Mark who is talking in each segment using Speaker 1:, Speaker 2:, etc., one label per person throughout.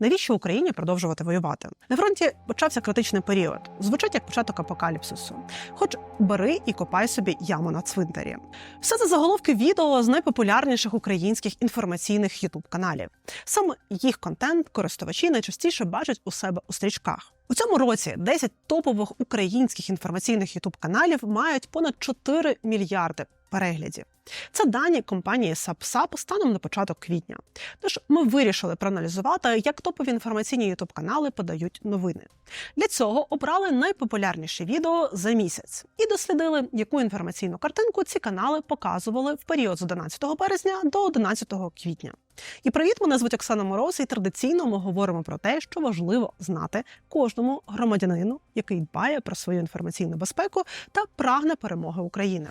Speaker 1: Навіщо Україні продовжувати воювати? На фронті почався критичний період. Звучить як початок апокаліпсису. Хоч бери і копай собі яму на цвинтарі. Все це заголовки відео з найпопулярніших українських інформаційних ютуб каналів. Саме їх контент користувачі найчастіше бачать у себе у стрічках. У цьому році 10 топових українських інформаційних ютуб каналів мають понад 4 мільярди переглядів. Це дані компанії SubSub станом на початок квітня. Тож ми вирішили проаналізувати, як топові інформаційні ютуб канали подають новини. Для цього обрали найпопулярніші відео за місяць і дослідили, яку інформаційну картинку ці канали показували в період з 11 березня до 11 квітня. І привіт, мене звуть Оксана Мороз, і традиційно ми говоримо про те, що важливо знати кожному громадянину, який дбає про свою інформаційну безпеку та прагне перемоги України.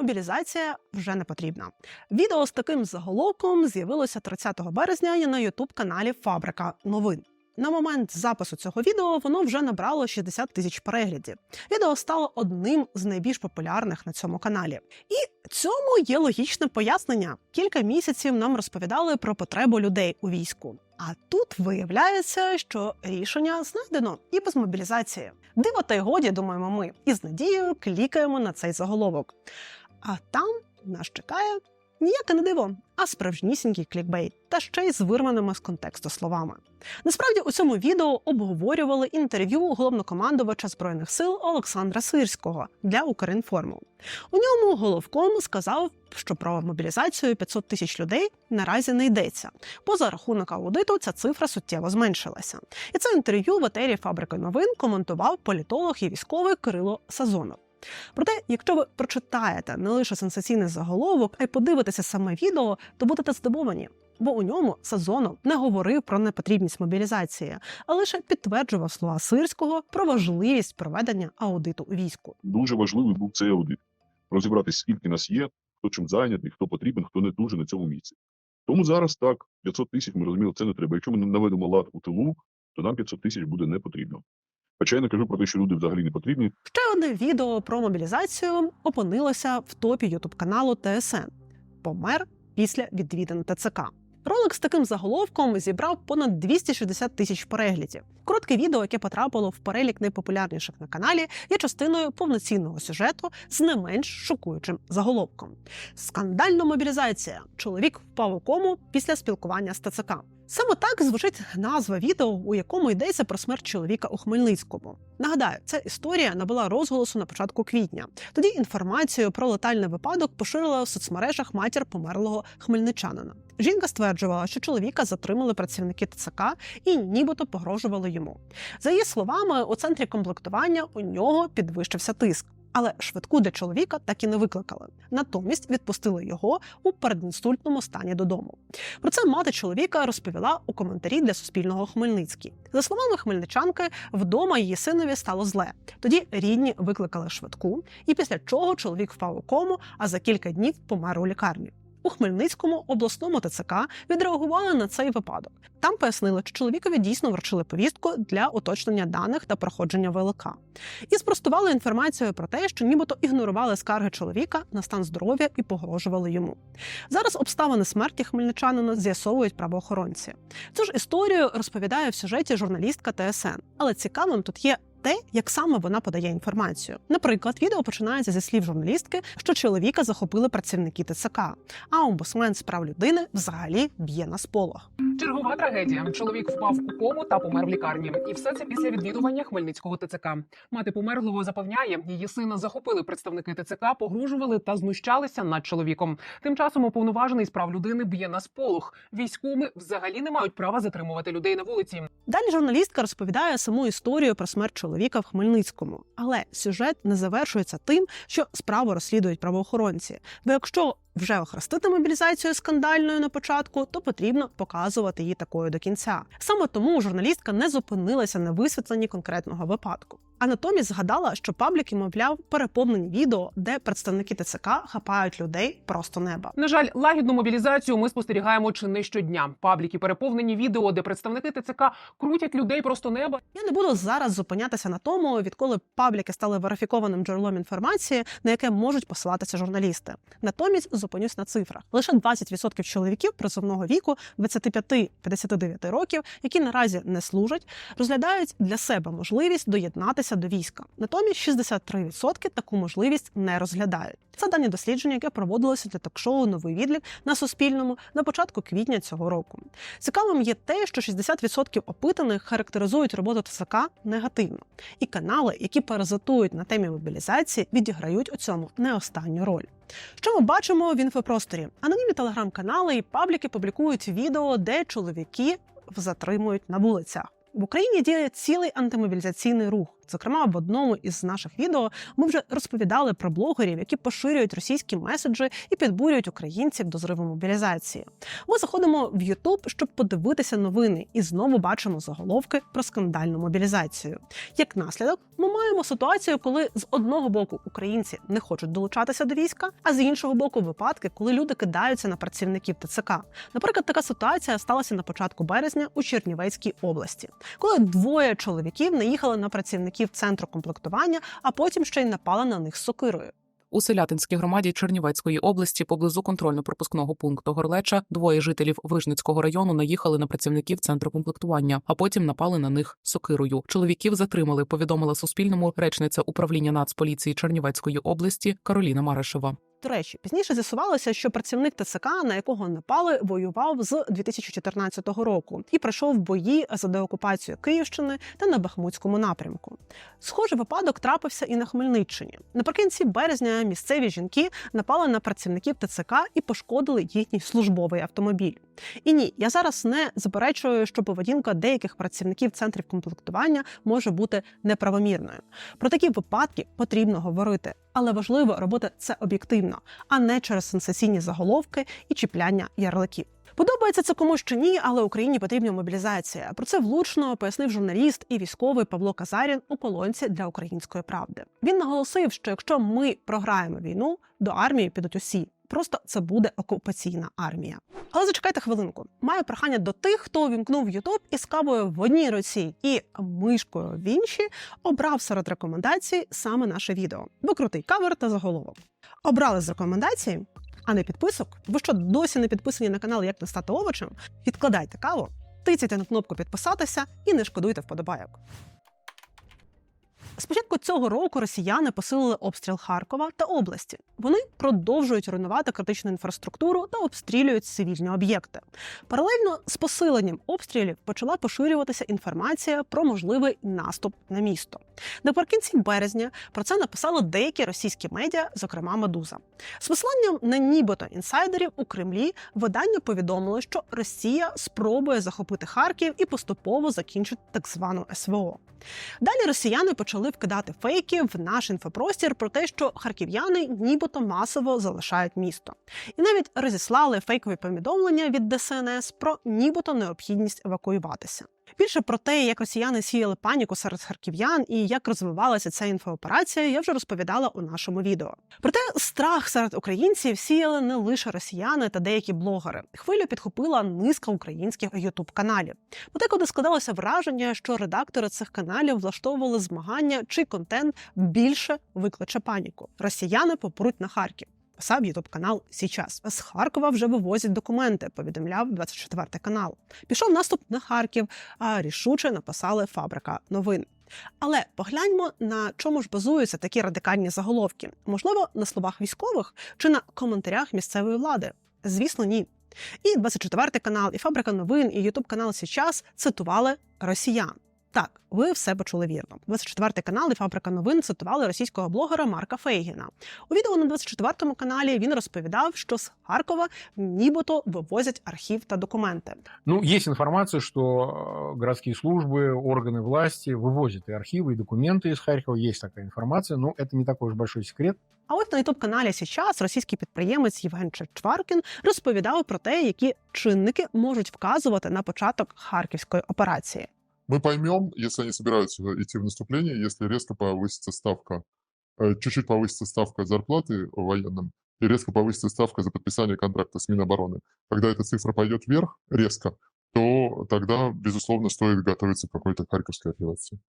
Speaker 1: Мобілізація вже не потрібна. Відео з таким заголовком з'явилося 30 березня на ютуб-каналі Фабрика новин. На момент запису цього відео воно вже набрало 60 тисяч переглядів. Відео стало одним з найбільш популярних на цьому каналі. І цьому є логічне пояснення. Кілька місяців нам розповідали про потребу людей у війську. А тут виявляється, що рішення знайдено і без мобілізації. Диво та й годі, думаємо ми, і з надією клікаємо на цей заголовок. А там нас чекає ніяке не диво, а справжнісінький клікбейт, та ще й з вирваними з контексту словами. Насправді у цьому відео обговорювали інтерв'ю головнокомандувача збройних сил Олександра Сирського для Укрінформу. У ньому головком сказав, що про мобілізацію 500 тисяч людей наразі не йдеться. бо за рахунок аудиту ця цифра суттєво зменшилася. І це інтерв'ю в етері фабрики новин коментував політолог і військовий Кирило Сазонов. Проте, якщо ви прочитаєте не лише сенсаційний заголовок, а й подивитеся саме відео, то будете здивовані. Бо у ньому Сазонов не говорив про непотрібність мобілізації, а лише підтверджував слова Сирського про важливість проведення аудиту у війську.
Speaker 2: дуже важливий був цей аудит. Розібратися, скільки нас є, хто чим зайнятий, хто потрібен, хто не дуже на цьому місці. Тому зараз так, 500 тисяч, ми розуміли, це не треба. Якщо ми наведемо лад у тилу, то нам 500 тисяч буде не потрібно. Хоча я не кажу про те, що люди взагалі не потрібні.
Speaker 1: Ще одне відео про мобілізацію опинилося в топі ютуб каналу ТСН. Помер після відвідин ТЦК. Ролик з таким заголовком зібрав понад 260 тисяч переглядів. Коротке відео, яке потрапило в перелік найпопулярніших на каналі, є частиною повноцінного сюжету з не менш шокуючим заголовком. Скандальна мобілізація. Чоловік впав у кому після спілкування з ТЦК. Саме так звучить назва відео, у якому йдеться про смерть чоловіка у Хмельницькому. Нагадаю, ця історія набула розголосу на початку квітня. Тоді інформацію про летальний випадок поширила в соцмережах матір померлого хмельничанина. Жінка стверджувала, що чоловіка затримали працівники ТЦК і нібито погрожували йому. За її словами, у центрі комплектування у нього підвищився тиск. Але швидку для чоловіка так і не викликали. Натомість відпустили його у передінсультному стані додому. Про це мати чоловіка розповіла у коментарі для Суспільного Хмельницький. За словами хмельничанки, вдома її синові стало зле. Тоді рідні викликали швидку, і після чого чоловік впав у кому, а за кілька днів помер у лікарні. У Хмельницькому обласному ТЦК відреагували на цей випадок. Там пояснили, що чоловікові дійсно вручили повістку для уточнення даних та проходження ВЛК. І спростували інформацію про те, що нібито ігнорували скарги чоловіка на стан здоров'я і погрожували йому. Зараз обставини смерті хмельничанина з'ясовують правоохоронці. Цю ж історію розповідає в сюжеті журналістка ТСН. Але цікавим тут є те, як саме вона подає інформацію. Наприклад, відео починається зі слів журналістки, що чоловіка захопили працівники ТЦК, а омбусмен з прав людини взагалі б'є на сполох.
Speaker 3: Чергова трагедія. Чоловік впав у кому та помер в лікарні. І все це після відвідування Хмельницького ТЦК. Мати померлого запевняє, її сина захопили представники ТЦК, погрожували та знущалися над чоловіком. Тим часом уповноважений з прав людини б'є на сполох. Військові взагалі не мають права затримувати людей на вулиці.
Speaker 1: Далі журналістка розповідає саму історію про смерть чоловіка в Хмельницькому, але сюжет не завершується тим, що справу розслідують правоохоронці. Бо якщо вже охрестити мобілізацію скандальною на початку, то потрібно показувати її такою до кінця. Саме тому журналістка не зупинилася на висвітленні конкретного випадку. А натомість згадала, що пабліки, мовляв, переповнені відео, де представники ТЦК хапають людей просто неба.
Speaker 3: На жаль, лагідну мобілізацію ми спостерігаємо чи не щодня. Пабліки переповнені відео, де представники ТЦК крутять людей просто неба.
Speaker 1: Я не буду зараз зупинятися на тому, відколи пабліки стали верифікованим джерелом інформації, на яке можуть посилатися журналісти. Натомість зупинюсь на цифрах. Лише 20% чоловіків призовного віку 25-59 років, які наразі не служать, розглядають для себе можливість доєднатися до війська. Натомість 63% таку можливість не розглядають. Це дані дослідження, яке проводилося для ток-шоу Новий відлік на Суспільному на початку квітня цього року. Цікавим є те, що 60% опитаних характеризують роботу ТСК негативно, і канали, які паразитують на темі мобілізації, відіграють у цьому не останню роль. Що ми бачимо в інфопросторі? Анонімні телеграм-канали і пабліки публікують відео, де чоловіки затримують на вулицях. В Україні діє цілий антимобілізаційний рух. Зокрема, в одному із наших відео ми вже розповідали про блогерів, які поширюють російські меседжі і підбурюють українців до зриву мобілізації. Ми заходимо в YouTube, щоб подивитися новини, і знову бачимо заголовки про скандальну мобілізацію. Як наслідок, ми маємо ситуацію, коли з одного боку українці не хочуть долучатися до війська, а з іншого боку, випадки, коли люди кидаються на працівників ТЦК. Наприклад, така ситуація сталася на початку березня у Чернівецькій області, коли двоє чоловіків наїхали на працівників центру комплектування, а потім ще й напала на них сокирою.
Speaker 4: У селятинській громаді Чернівецької області поблизу контрольно-пропускного пункту Горлеча двоє жителів Вижницького району наїхали на працівників центру комплектування, а потім напали на них сокирою. Чоловіків затримали. Повідомила Суспільному речниця управління Нацполіції Чернівецької області Кароліна Маришева.
Speaker 1: До речі, пізніше з'ясувалося, що працівник ТЦК, на якого напали, воював з 2014 року і пройшов бої за деокупацію Київщини та на Бахмутському напрямку. Схожий випадок трапився і на Хмельниччині. Наприкінці березня місцеві жінки напали на працівників ТЦК і пошкодили їхній службовий автомобіль. І ні, я зараз не заперечую, що поведінка деяких працівників центрів комплектування може бути неправомірною. Про такі випадки потрібно говорити, але важливо робити це об'єктивно, а не через сенсаційні заголовки і чіпляння ярликів. Подобається це комусь чи ні, але Україні потрібна мобілізація. Про це влучно пояснив журналіст і військовий Павло Казарін у колонці для української правди. Він наголосив, що якщо ми програємо війну, до армії підуть усі. Просто це буде окупаційна армія. Але зачекайте хвилинку. Маю прохання до тих, хто увімкнув Ютуб і з кавою в одній руці і мишкою в іншій обрав серед рекомендацій саме наше відео. Бо крутий кавер та заголовок. Обрали з рекомендацій, а не підписок. Ви що досі не підписані на канал Як не стати овочем? Відкладайте каву, тицяйте на кнопку підписатися і не шкодуйте вподобайок. З початку цього року росіяни посилили обстріл Харкова та області. Вони продовжують руйнувати критичну інфраструктуру та обстрілюють цивільні об'єкти. Паралельно з посиленням обстрілів почала поширюватися інформація про можливий наступ на місто. Наприкінці березня про це написали деякі російські медіа, зокрема Медуза. З посиланням на нібито інсайдерів у Кремлі видання повідомило, що Росія спробує захопити Харків і поступово закінчить так звану СВО. Далі росіяни почали вкидати фейки в наш інфопростір про те, що харків'яни нібито масово залишають місто, і навіть розіслали фейкові повідомлення від ДСНС про нібито необхідність евакуюватися. Більше про те, як росіяни сіяли паніку серед харків'ян і як розвивалася ця інфооперація, я вже розповідала у нашому відео. Проте страх серед українців сіяли не лише росіяни та деякі блогери. Хвилю підхопила низка українських ютуб каналів. Подекуди складалося враження, що редактори цих каналів влаштовували змагання, чий контент більше викличе паніку. Росіяни попруть на Харків. Писав ютуб канал Січас. З Харкова вже вивозять документи. Повідомляв 24 канал. Пішов наступ на Харків, а рішуче написали фабрика новин. Але погляньмо на чому ж базуються такі радикальні заголовки. Можливо, на словах військових чи на коментарях місцевої влади? Звісно, ні. І 24 канал, і фабрика новин, і ютуб канал Січас цитували росіян. Так, ви все почули вірно. 24 канал і фабрика новин цитували російського блогера Марка Фейгіна. У відео на 24 каналі він розповідав, що з Харкова нібито вивозять архів та документи.
Speaker 5: Ну, есть информация, что э, городские службы, органы власти вывозят и архивы, и документы из Харькова. Есть такая информация, но это не такой уж большой секрет.
Speaker 1: А от на ютуб каналі Січас російський підприємець Євген Чечваркін розповідав про те, які чинники можуть вказувати на початок харківської операції.
Speaker 6: Мы поймем, если они собираются идти в наступление, если резко повысится ставка, э, чуть-чуть повысится ставка зарплаты военным и резко повысится ставка за подписание контракта с Минобороны. Когда эта цифра пойдет вверх резко, то тогда, безусловно, стоит готовиться к какой-то харьковской операции.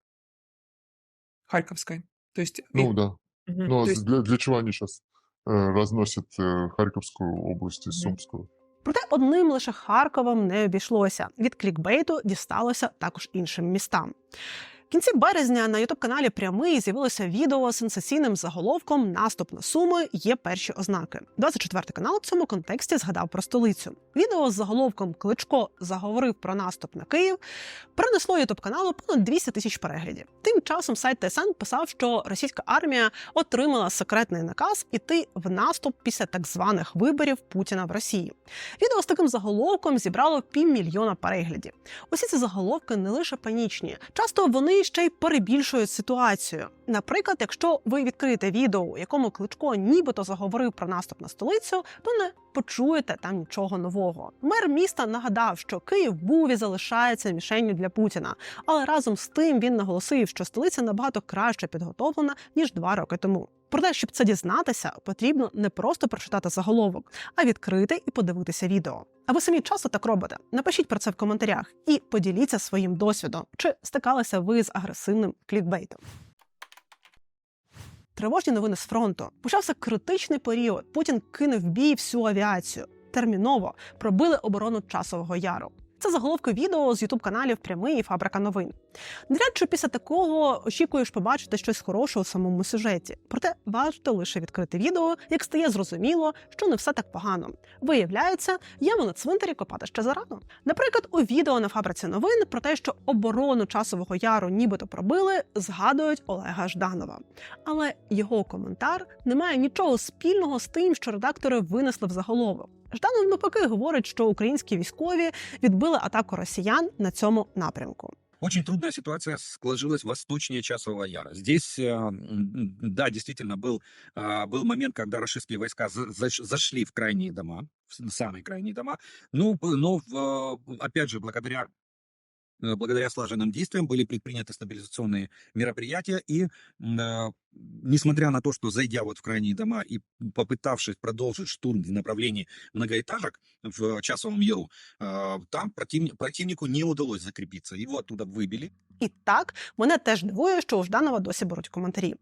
Speaker 3: Харківської. Тобто,
Speaker 6: Ну да.
Speaker 3: Мгм.
Speaker 6: Ну а
Speaker 3: То
Speaker 6: с- для, для чего они сейчас разносят э, Харьковскую область из
Speaker 3: Мгм.
Speaker 6: Сумскую?
Speaker 1: Проте одним лише Харковом не обійшлося. Від клікбейту дісталося також іншим містам. Кінці березня на ютуб-каналі Прямий з'явилося відео з сенсаційним заголовком Наступ на Суми є перші ознаки. 24 канал в цьому контексті згадав про столицю. Відео з заголовком Кличко заговорив про наступ на Київ принесло ютуб каналу понад 200 тисяч переглядів. Тим часом сайт ТСН писав, що російська армія отримала секретний наказ іти в наступ після так званих виборів Путіна в Росії. Відео з таким заголовком зібрало півмільйона переглядів. Усі ці заголовки не лише панічні, часто вони ще й перебільшують ситуацію. Наприклад, якщо ви відкриєте відео, у якому Кличко нібито заговорив про наступ на столицю, то не почуєте там нічого нового. Мер міста нагадав, що Київ був і залишається мішенню для Путіна, але разом з тим він наголосив, що столиця набагато краще підготовлена ніж два роки тому. Проте, щоб це дізнатися, потрібно не просто прочитати заголовок, а відкрити і подивитися відео. А ви самі часто так робите? Напишіть про це в коментарях і поділіться своїм досвідом, чи стикалися ви з агресивним клікбейтом. Тривожні новини з фронту. Почався критичний період. Путін кинув бій всю авіацію. Терміново пробили оборону часового яру. Це заголовки відео з ютуб каналів Прямий і Фабрика новин. Навряд чи після такого очікуєш побачити щось хороше у самому сюжеті. Проте варто лише відкрити відео, як стає зрозуміло, що не все так погано. Виявляється, ямо на цвинтарі копати ще зарано. Наприклад, у відео на фабриці новин про те, що оборону часового яру нібито пробили, згадують Олега Жданова. Але його коментар не має нічого спільного з тим, що редактори винесли в заголовок. Жданов навпаки говорить, що українські військові відбили атаку росіян на цьому напрямку.
Speaker 7: Очень трудная ситуация сложилась восточнее Часового Яра. Здесь, э, м, да, действительно был, а, был момент, когда российские войска за- заш- зашли в крайние дома, в с- самые крайние дома. Ну, п- но, в, э, опять же, благодаря э, благодаря слаженным действиям были предприняты стабилизационные мероприятия, и м, э, несмотря на то, что зайдя вот в крайние дома и попытавшись продолжить штурм в направлении многоэтажек в Часовом Яру, э, там противни- противнику не удалось закрепиться. Его оттуда выбили,
Speaker 1: І так мене теж дивує, що у Жданова досі беруть коментарі,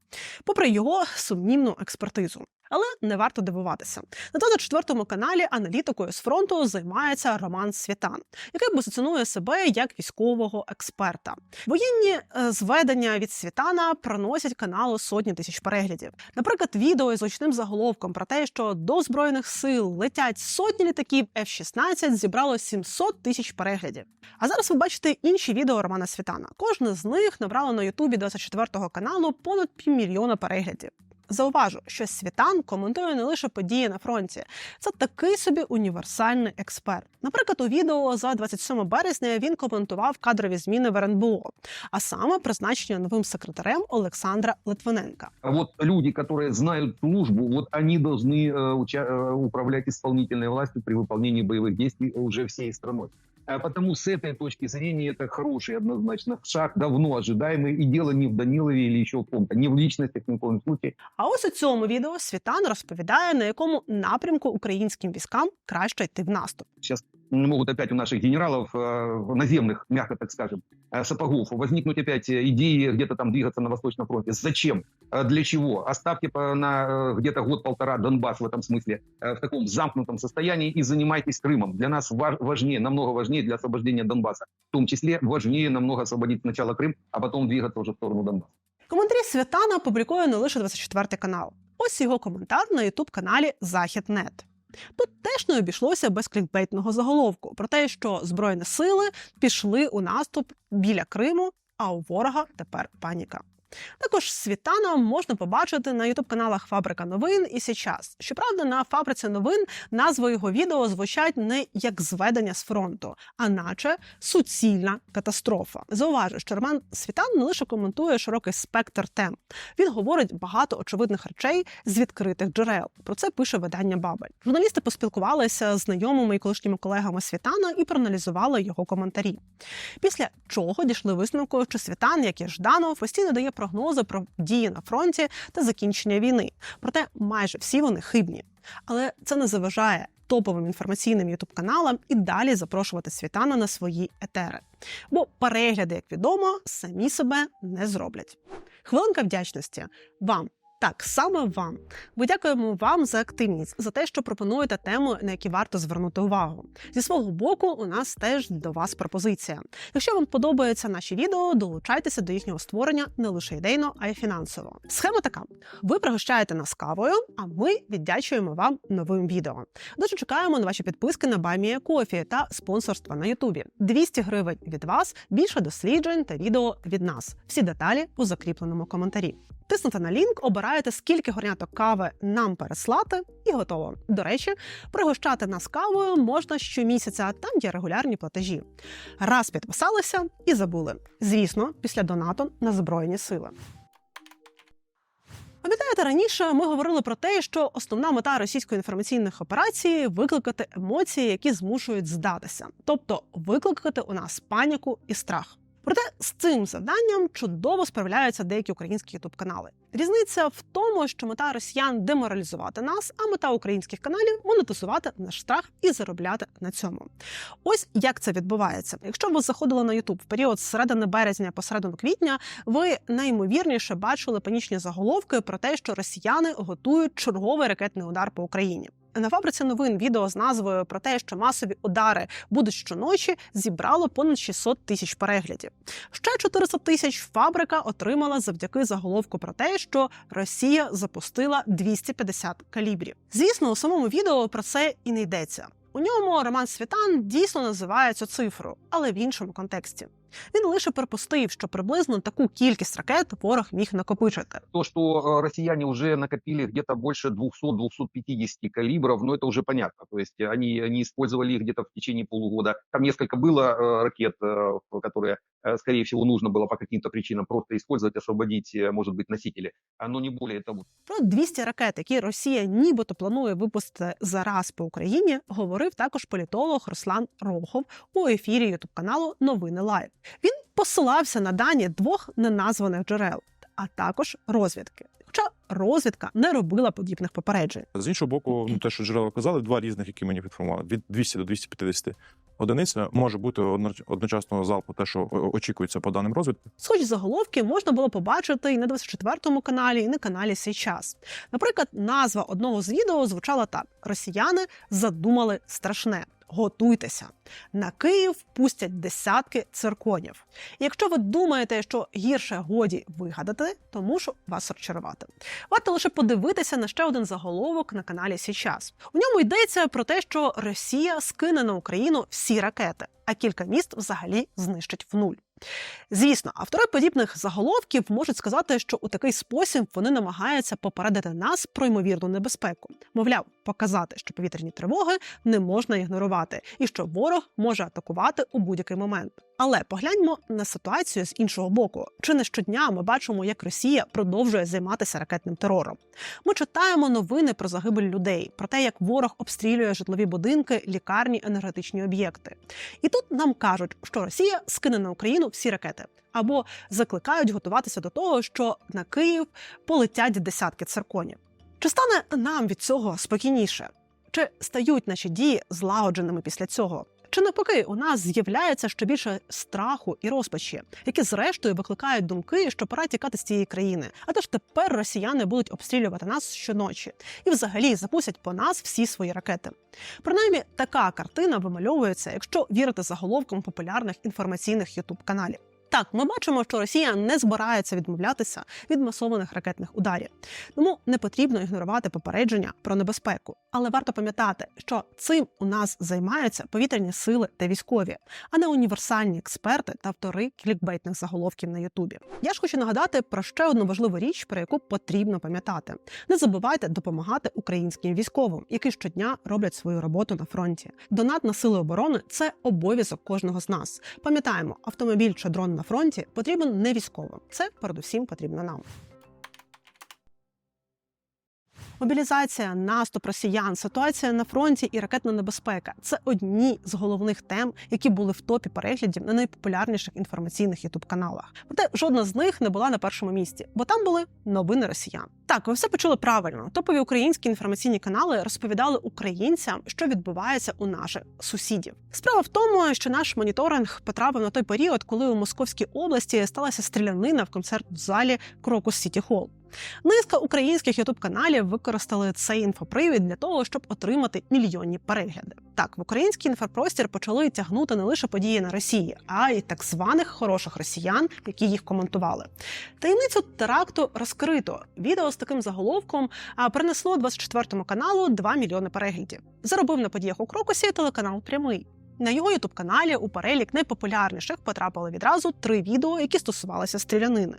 Speaker 1: попри його сумнівну експертизу. Але не варто дивуватися. На 24 каналі аналітикою з фронту займається Роман Світан, який позиціонує себе як військового експерта. Воєнні е, зведення від Світана проносять каналу сотні тисяч переглядів. Наприклад, відео із очним заголовком про те, що до збройних сил летять сотні літаків F-16, зібрало 700 тисяч переглядів. А зараз ви бачите інші відео Романа Світана. Кожне з них набрало на Ютубі 24 каналу понад півмільйона переглядів. Зауважу, що Світан коментує не лише події на фронті, це такий собі універсальний експерт. Наприклад, у відео за 27 березня він коментував кадрові зміни в РНБО, а саме призначення новим секретарем Олександра Литвиненка.
Speaker 8: А Вот люди, которые знают службу, вот они должны э, уча- э, управлять исполнительной властью при выполнении боевых действий уже всей страной. А Потому с этой точки зрения это хороший однозначно шаг, давно ожидаемый. И дело не в Данилове или еще в ком-то, не в личностях ни в коем случае.
Speaker 1: А ось у цьому відео Світан розповідає, на якому напрямку українським військам краще йти в наступ.
Speaker 8: Могут опять у наших генералов э, наземных, мягко так скажем, э, сапогов возникнуть опять э, идеи где-то там двигаться на Восточном фронте. Зачем? Э, Для чего? Оставьте по- на э, где-то год-полтора Донбасс в этом смысле э, в таком замкнутом состоянии и занимайтесь Крымом. Для нас ва- важнее, намного важнее для освобождения Донбасса. В том числе важнее намного освободить сначала Крым, а потом двигаться уже в сторону Донбасса.
Speaker 1: Коментарі Святана публікує не лише 24 канал. Ось його коментар на ютуб каналі Західнет. Тут теж не обійшлося без клікбейтного заголовку про те, що збройні сили пішли у наступ біля Криму, а у ворога тепер паніка. Також Світана можна побачити на ютуб-каналах Фабрика новин і Січас. Щоправда, на фабриці новин назви його відео звучать не як зведення з фронту, а наче суцільна катастрофа. Зауважу, що Роман Світан не лише коментує широкий спектр тем. Він говорить багато очевидних речей з відкритих джерел. Про це пише видання Бабель. Журналісти поспілкувалися з знайомими і колишніми колегами Світана і проаналізували його коментарі. Після чого дійшли висновку, що Світан, як і Жданов, постійно дає прогнози про дії на фронті та закінчення війни. Проте майже всі вони хибні. Але це не заважає топовим інформаційним ютуб-каналам і далі запрошувати Світана на свої етери. Бо перегляди, як відомо, самі себе не зроблять. Хвилинка вдячності вам. Так, саме вам. Ми дякуємо вам за активність, за те, що пропонуєте теми, на які варто звернути увагу. Зі свого боку, у нас теж до вас пропозиція. Якщо вам подобаються наші відео, долучайтеся до їхнього створення не лише ідейно, а й фінансово. Схема така: ви пригощаєте нас кавою, а ми віддячуємо вам новим відео. Дуже чекаємо на ваші підписки на Баймія Кофі та спонсорства на Ютубі. 200 гривень від вас, більше досліджень та відео від нас. Всі деталі у закріпленому коментарі. Тиснете на лінк, обираєте, скільки горняток кави нам переслати, і готово. До речі, пригощати нас кавою можна щомісяця, там є регулярні платежі. Раз підписалися і забули. Звісно, після донату на Збройні сили. Пам'ятаєте, раніше ми говорили про те, що основна мета російської інформаційних операцій викликати емоції, які змушують здатися, тобто викликати у нас паніку і страх. Проте з цим завданням чудово справляються деякі українські ютуб-канали. Різниця в тому, що мета росіян деморалізувати нас, а мета українських каналів монетизувати наш страх і заробляти на цьому. Ось як це відбувається. Якщо ви заходили на Ютуб в період з середини березня по середину квітня, ви найімовірніше бачили панічні заголовки про те, що росіяни готують черговий ракетний удар по Україні. На фабриці новин відео з назвою про те, що масові удари будуть щоночі, зібрало понад 600 тисяч переглядів. Ще 400 тисяч фабрика отримала завдяки заголовку про те, що Росія запустила 250 калібрів. Звісно, у самому відео про це і не йдеться. У ньому Роман Світан дійсно називає цю цифру, але в іншому контексті. Він лише припустив, що приблизно таку кількість ракет ворог міг накопичити.
Speaker 8: То, что э, россияне уже накопили где-то больше 200-250 калибров, ну это уже понятно. То есть они, они использовали их где-то в течение полугода. Там несколько было э, ракет, э, которые, э, скорее всего, нужно было по каким-то причинам просто использовать, освободить, э, может быть, носители, а, но не более того.
Speaker 1: Про 200 ракет, які Росія нібито планує випустити зараз по Україні, говорив також політолог Руслан Рохов у ефірі ютуб каналу Новини Лайв. Він посилався на дані двох неназваних джерел, а також розвідки. Хоча розвідка не робила подібних попереджень.
Speaker 9: З іншого боку, ну те, що джерела казали, два різних, які мені підформували, від 200 до 250 одиниць може бути одно- одночасного залпу, те, що очікується по даним розвідки.
Speaker 1: Схожі заголовки можна було побачити і на 24-му каналі, і на каналі «Сей час». Наприклад, назва одного з відео звучала так: Росіяни задумали страшне. Готуйтеся на Київ пустять десятки цирконів. Якщо ви думаєте, що гірше годі вигадати, то мушу вас розчарувати. Варто лише подивитися на ще один заголовок на каналі Січас. У ньому йдеться про те, що Росія скине на Україну всі ракети, а кілька міст взагалі знищить в нуль. Звісно, автори подібних заголовків можуть сказати, що у такий спосіб вони намагаються попередити нас про ймовірну небезпеку. Мовляв, показати, що повітряні тривоги не можна ігнорувати, і що ворог може атакувати у будь-який момент. Але погляньмо на ситуацію з іншого боку. Чи не щодня ми бачимо, як Росія продовжує займатися ракетним терором? Ми читаємо новини про загибель людей, про те, як ворог обстрілює житлові будинки, лікарні, енергетичні об'єкти. І тут нам кажуть, що Росія скине на Україну всі ракети. Або закликають готуватися до того, що на Київ полетять десятки цирконів. Чи стане нам від цього спокійніше? Чи стають наші дії злагодженими після цього? Чи навпаки, у нас з'являється ще більше страху і розпачі, які зрештою викликають думки, що пора тікати з цієї країни. А тож тепер росіяни будуть обстрілювати нас щоночі і взагалі запустять по нас всі свої ракети. Принаймні, така картина вимальовується, якщо вірити заголовкам популярних інформаційних ютуб каналів. Так, ми бачимо, що Росія не збирається відмовлятися від масованих ракетних ударів, тому не потрібно ігнорувати попередження про небезпеку. Але варто пам'ятати, що цим у нас займаються повітряні сили та військові, а не універсальні експерти та автори клікбейтних заголовків на Ютубі. Я ж хочу нагадати про ще одну важливу річ, про яку потрібно пам'ятати: не забувайте допомагати українським військовим, які щодня роблять свою роботу на фронті. Донат на сили оборони це обов'язок кожного з нас. Пам'ятаємо, автомобіль чи дрон на фронті потрібен не військовим. Це передусім потрібно нам. Мобілізація, наступ росіян, ситуація на фронті і ракетна небезпека це одні з головних тем, які були в топі переглядів на найпопулярніших інформаційних ютуб-каналах. Проте жодна з них не була на першому місці, бо там були новини росіян. Так, ви все почули правильно. Топові українські інформаційні канали розповідали українцям, що відбувається у наших сусідів. Справа в тому, що наш моніторинг потрапив на той період, коли у Московській області сталася стрілянина в концерт-залі Крокус Сіті Холл. Низка українських ютуб-каналів використали цей інфопривід для того, щоб отримати мільйонні перегляди. Так, в український інфопростір почали тягнути не лише події на Росії, а й так званих хороших росіян, які їх коментували. Таємницю теракту розкрито. Відео з таким заголовком принесло 24 каналу 2 мільйони переглядів. Заробив на подіях у Крокусі телеканал Прямий. На його ютуб-каналі у перелік найпопулярніших потрапили відразу три відео, які стосувалися стрілянини.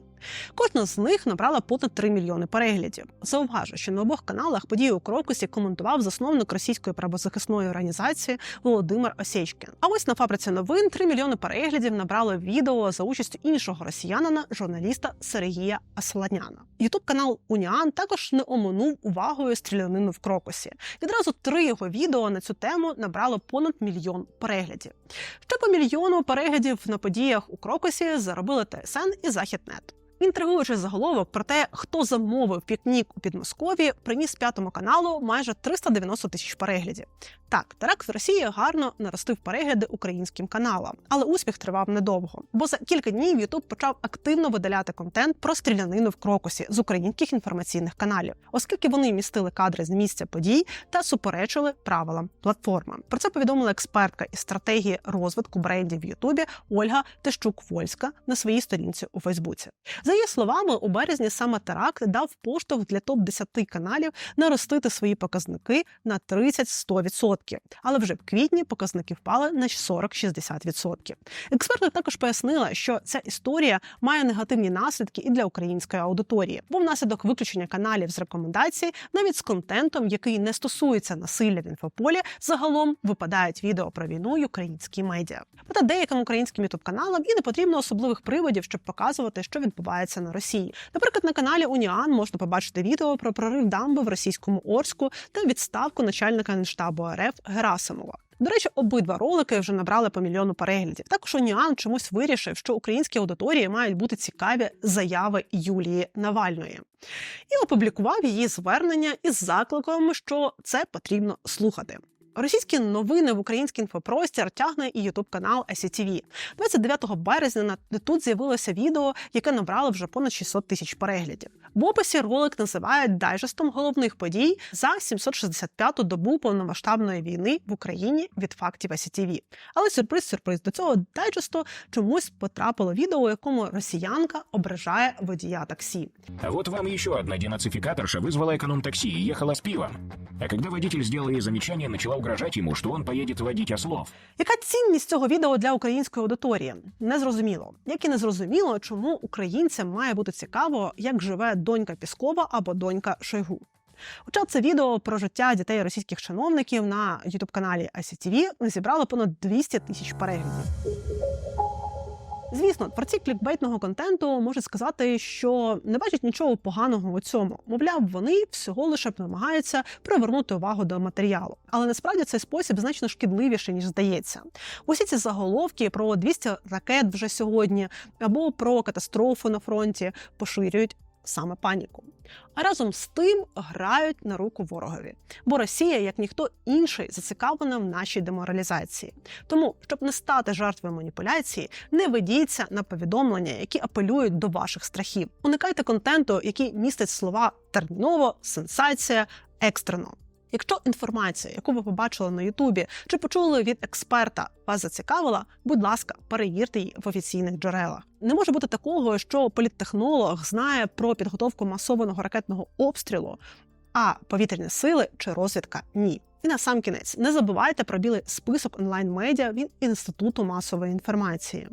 Speaker 1: Кожна з них набрала понад 3 мільйони переглядів. Зауважу, що на обох каналах події у Крокусі коментував засновник російської правозахисної організації Володимир Осєчкін. А ось на фабриці новин 3 мільйони переглядів набрало відео за участю іншого росіянина, журналіста Сергія Асланяна. Ютуб канал Уніан також не оминув увагою стрілянину в Крокусі. Відразу три його відео на цю тему набрало понад мільйон переглядів. Ще по мільйону переглядів на подіях у Крокусі заробили ТСН і Західнет. Інтригуючий заголовок про те, хто замовив пікнік у Підмосков'ї, приніс п'ятому каналу майже 390 тисяч переглядів. Так, теракт в Росії гарно наростив перегляди українським каналам, але успіх тривав недовго. Бо за кілька днів Ютуб почав активно видаляти контент про стрілянину в крокусі з українських інформаційних каналів, оскільки вони містили кадри з місця подій та суперечили правилам платформи. Про це повідомила експертка із стратегії розвитку брендів в Ютубі Ольга Тещук-Вольська на своїй сторінці у Фейсбуці. За її словами, у березні саме теракт дав поштовх для топ 10 каналів наростити свої показники на 30-100%. Але вже в квітні показники впали на 40-60%. Експертка також пояснила, що ця історія має негативні наслідки і для української аудиторії, бо внаслідок виключення каналів з рекомендацій, навіть з контентом, який не стосується насилля в інфополі, загалом випадають відео про війну й українські медіа. Проте деяким українським ютуб каналам і не потрібно особливих приводів, щоб показувати, що відбувається на Росії. Наприклад, на каналі Уніан можна побачити відео про прорив дамби в російському Орську та відставку начальника генштабу РФ Герасимова. До речі, обидва ролики вже набрали по мільйону переглядів. Також Уніан чомусь вирішив, що українській аудиторії мають бути цікаві заяви Юлії Навальної, і опублікував її звернення із закликом, що це потрібно слухати. Російські новини в український інфопростір тягне і ютуб канал SCTV. 29 березня тут з'явилося відео, яке набрало вже понад 600 тисяч переглядів. В описі ролик називають дайджестом головних подій за 765-ту добу повномасштабної війни в Україні від фактів SCTV. Але сюрприз, сюрприз до цього дайджесту чомусь потрапило відео, у якому росіянка ображає водія таксі.
Speaker 10: А вот вам еще одна денацификаторша вызвала эконом-такси и ехала с пивом. А когда водитель ей замечание, начала угрожать ему, что он поедет водить ослов.
Speaker 1: Яка цінність цього відео для української аудиторії? Незрозуміло. Як і незрозуміло, чому українцям має бути цікаво, як живе донька Піскова або донька Шойгу. Хоча це відео про життя дітей російських чиновників на ютуб-каналі ICTV зібрало понад 200 тисяч переглядів. Звісно, творці клікбейтного контенту можуть сказати, що не бачать нічого поганого у цьому. Мовляв, вони всього лише намагаються привернути увагу до матеріалу. Але насправді цей спосіб значно шкідливіший, ніж здається. Усі ці заголовки про 200 ракет вже сьогодні або про катастрофу на фронті поширюють саме паніку. А разом з тим грають на руку ворогові. Бо Росія, як ніхто інший, зацікавлена в нашій деморалізації. Тому, щоб не стати жертвою маніпуляції, не ведіться на повідомлення, які апелюють до ваших страхів. Уникайте контенту, який містить слова терміново, сенсація, екстрено. Якщо інформація, яку ви побачили на Ютубі чи почули від експерта, вас зацікавила, будь ласка, перевірте її в офіційних джерелах. Не може бути такого, що політтехнолог знає про підготовку масованого ракетного обстрілу, а повітряні сили чи розвідка ні. І на сам кінець не забувайте про білий список онлайн-медіа від інституту масової інформації.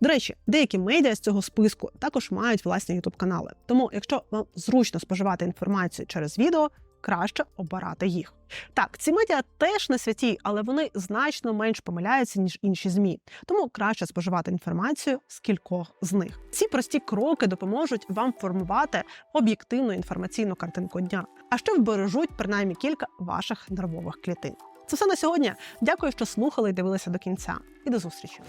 Speaker 1: До речі, деякі медіа з цього списку також мають власні ютуб канали. Тому, якщо вам зручно споживати інформацію через відео, краще обирати їх. Так, ці медіа теж не святі, але вони значно менш помиляються ніж інші змі. Тому краще споживати інформацію з кількох з них. Ці прості кроки допоможуть вам формувати об'єктивну інформаційну картинку дня, а ще вбережуть принаймні кілька ваших нервових клітин. Це все на сьогодні. Дякую, що слухали і дивилися до кінця. І до зустрічі.